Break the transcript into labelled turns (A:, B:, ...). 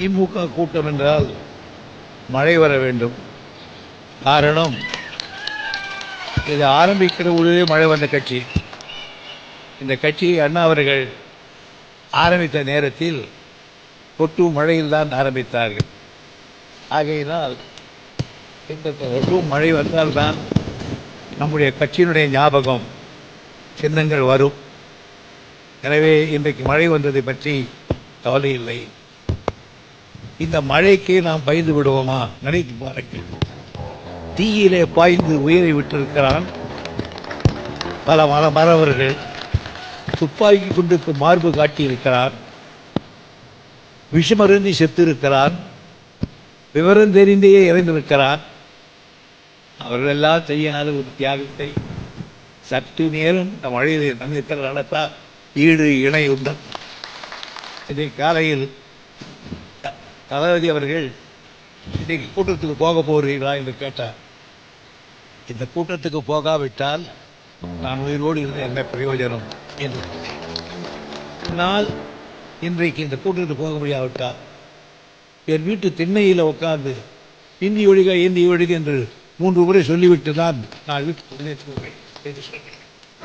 A: திமுக கூட்டம் என்றால் மழை வர வேண்டும். காரணம் இது ஆரம்பிக்கிற பொழுதே மழை வந்த கட்சி. இந்த கட்சி அண்ணா அவர்கள் ஆரம்பித்த நேரத்தில் தொட்டு மழையில்தான் ஆரம்பித்தார்கள். ஆகையினால் இந்த கொட்டும் மழை வந்தால்தான் நம்முடைய கட்சியினுடைய ஞாபகம் சின்னங்கள் வரும். எனவே இன்றைக்கு மழை வந்ததை பற்றி கவலை இல்லை. இந்த மழைக்கு நாம் பயந்து விடுவோமா? நினைத்து பாருங்கள் தீயிலே பாய்ந்து உயிரை விட்டிருக்கிறான் பல மர மறவர்கள் துப்பாக்கி குண்டுக்கு மார்பு காட்டியிருக்கிறான். விஷமருந்தி செத்திருக்கிறான். விவரம் தெரிந்தே இறந்திருக்கிறான். அவர்களெல்லாம் செய்யாத ஒரு தியாகத்தை சற்று நேரம் இந்த மழையில் நன்னித்தல் நடத்தால் ஈடு இணை உந்தன். இதை காலையில் தளபதி அவர்கள் இன்னைக்கு கூட்டத்துக்கு போக போகிறீர்களா என்று கேட்டார். இந்த கூட்டத்துக்கு போகாவிட்டால் நான் உயிரோடு இருந்த என்ன பிரயோஜனம் என்று நான் இன்றைக்கு இந்த கூட்டத்துக்கு போக முடியாவிட்டால் என் வீட்டு திண்ணையில் உட்கார்ந்து இந்தி ஒழிக இந்தி ஒழிக என்று மூன்று முறை சொல்லிவிட்டு தான் நான் வீட்டுக்கு என்று சொன்னேன்.